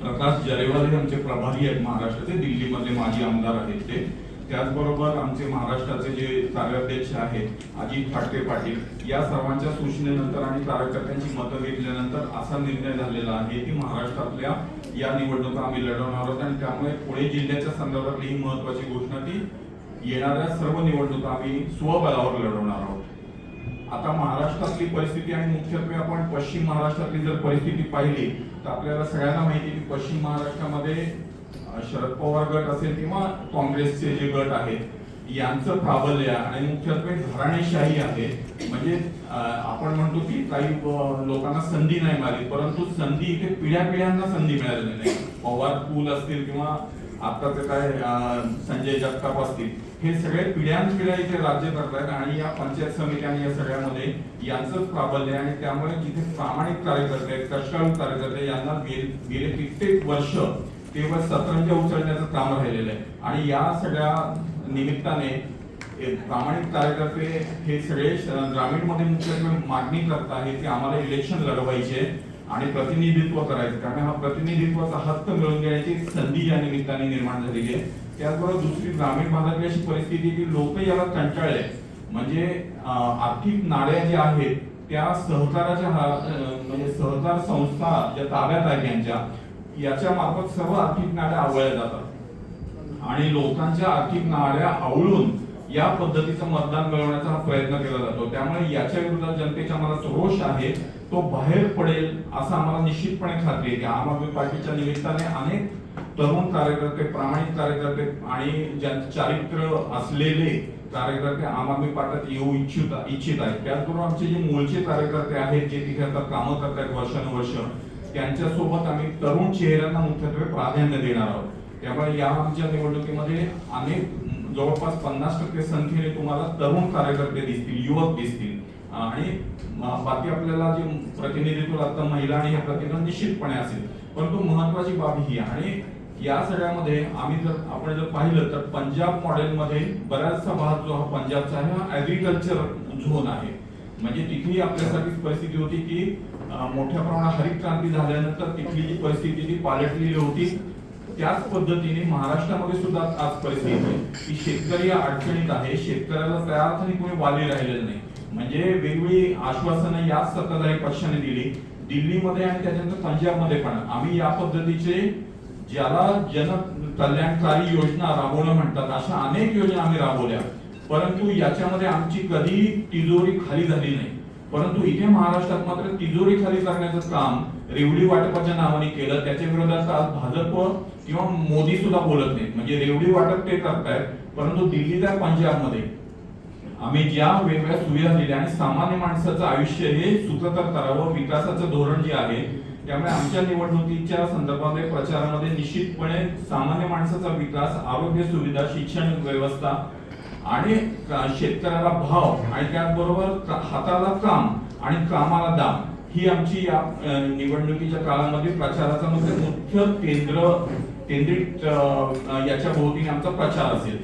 प्रकाश जरेवाल हे आमचे प्रभारी आहेत महाराष्ट्राचे. दिल्लीमधले माजी आमदार आहेत ते. त्याचबरोबर आमचे महाराष्ट्राचे जे कार्याध्यक्ष आहेत अजित ठाकरे पाटील या सर्वांच्या सूचनेनंतर आणि कार्यकर्त्यांची मतं घेतल्यानंतर असा निर्णय झालेला आहे की महाराष्ट्रातल्या या निवडणुका आम्ही लढवणार आहोत आणि त्यामुळे पुणे जिल्ह्याच्या संदर्भातली ही महत्वाची घोषणा की येणाऱ्या सर्व निवडणुका आम्ही स्वबळावर लढवणार आहोत. आता महाराष्ट्रातली परिस्थिती आणि मुख्यत्वे आपण पश्चिम महाराष्ट्रातली जर परिस्थिती पाहिली तर आपल्याला सगळ्यांना माहिती आहे की पश्चिम महाराष्ट्रामध्ये शरद पवार गट असेल किंवा काँग्रेसचे जे गट आहेत यांचं प्राबल्य आणि मुख्यत्वे घराणेशाही आहे. म्हणजे आपण म्हणतो की काही लोकांना संधी नाही मिळाली परंतु संधी इथे पिढ्या पिढ्यांना संधी मिळालेली नाही. पवार पूल असतील किंवा आताचे काय संजय जगताप असतील हे सगळे पिढ्यानपिढ्या इथे राज्य करतायत आणि या पंचायत समिती आणि या सगळ्यामध्ये यांचंच प्राबल्य आहे आणि त्यामुळे जिथे प्रामाणिक कार्यकर्ते कष्टाळू कार्यकर्ते यांना गेले कित्येक वर्ष केवळ सतरंज उचलण्याचं काम राहिलेलं आहे. आणि या सगळ्या निमित्ताने प्रामाणिक कार्यकर्ते हे सगळे ग्रामीणमध्ये मुख्यत्वे मागणी करता हे की आम्हाला इलेक्शन लढवायचे आणि प्रतिनिधित्व करायचं कारण हा प्रतिनिधित्वाचा हक्क मिळवून घेण्याची संधी या निमित्ताने निर्माण झालेली आहे. त्याचबरोबर दुसरी ग्रामीण भागातली अशी परिस्थिती की लोक याला कंटाळले म्हणजे आर्थिक नाड्या ज्या आहेत त्या सहकाराच्या हा- म्हणजे सहकार संस्था ज्या ताब्यात आहेत यांच्या याच्या मार्फत सर्व आर्थिक नाड्या आवळल्या जातात. आणि लोकांच्या आर्थिक नाड्या आवळून या पद्धतीचं मतदान मिळवण्याचा हा प्रयत्न केला जातो. त्यामुळे याच्या विरोधात जनतेच्या मनात रोष आहे. तो बाहेर पडेल असं आम्हाला निश्चितपणे खात्री आहे की आम आदमी पार्टीच्या निमित्ताने अनेक तरुण कार्यकर्ते प्रामाणिक कार्यकर्ते आणि चारित्र्य असलेले कार्यकर्ते आम आदमी पार्टीत येऊ इच्छित इच्छित आहेत. त्याचबरोबर आमचे जे मूळचे कार्यकर्ते आहेत जे तिथे आता कामं करतात वर्षानुवर्ष त्यांच्यासोबत आम्ही तरुण चेहऱ्यांना मुख्यत्वे प्राधान्य देणार आहोत. त्यामुळे या आमच्या निवडणुकीमध्ये अनेक जवळपास पन्नास टक्के संख्येने तुम्हाला तरुण कार्यकर्ते दिसतील युवक दिसतील. आणि बाकी आपल्याला जे प्रतिनिधित्व आता महिला आणि ह्या प्रतिनिधी निश्चितपणे असेल. परंतु महत्वाची बाब ही आहे. आणि या सगळ्यामध्ये आम्ही जर आपण जर पाहिलं तर पंजाब मॉडेलमध्ये बराचसा भाग जो हा पंजाबचा आहे हा ऍग्रिकल्चर झोन आहे. म्हणजे तिथेही आपल्यासारखीच परिस्थिती होती की मोठ्या प्रमाणात हरित क्रांती झाल्यानंतर तिथली जी परिस्थिती ती पालटलेली होती. त्याच पद्धतीने महाराष्ट्रामध्ये सुद्धा आज परिस्थिती आहे. की शेतकरी या अडचणीत आहे. शेतकऱ्याला त्या अर्थाने कोणी वाली राहिलेलं नाही. म्हणजे वेगवेगळी आश्वासनं याच सत्ताधारी पक्षाने दिली. दिल्लीमध्ये आणि त्याच्यानंतर पंजाबमध्ये पण. आम्ही या पद्धतीचे ज्याला जन कल्याणकारी योजना राबवणं म्हणतात अशा अनेक योजना आम्ही राबवल्या. परंतु याच्यामध्ये आमची कधी तिजोरी खाली झाली नाही. परंतु इथे महाराष्ट्रात मात्र तिजोरी खाली करण्याचं काम रेवडी वाटपाच्या नावाने केलं. त्याच्या विरोधात आज भाजप किंवा मोदी सुद्धा बोलत नाहीत. म्हणजे रेवडी वाटप ते करतायत परंतु दिल्ली त्या पंजाबमध्ये आम्ही ज्या वेगवेगळ्या सुविधा दिल्या आणि सामान्य माणसाचं आयुष्य हे सुखतर करावं विकासाचं धोरण जे आहे त्यामुळे आमच्या निवडणुकीच्या संदर्भामध्ये प्रचारामध्ये निश्चितपणे सामान्य माणसाचा विकास आरोग्य सुविधा शिक्षण व्यवस्था आणि शेतकऱ्याला भाव आणि त्याचबरोबर हाताला काम आणि कामाला दाम ही आमची या निवडणुकीच्या काळामध्ये प्रचाराचा म्हणजे मुख्य केंद्र केंद्रित याच्या भोवतीने आमचा प्रचार असेल.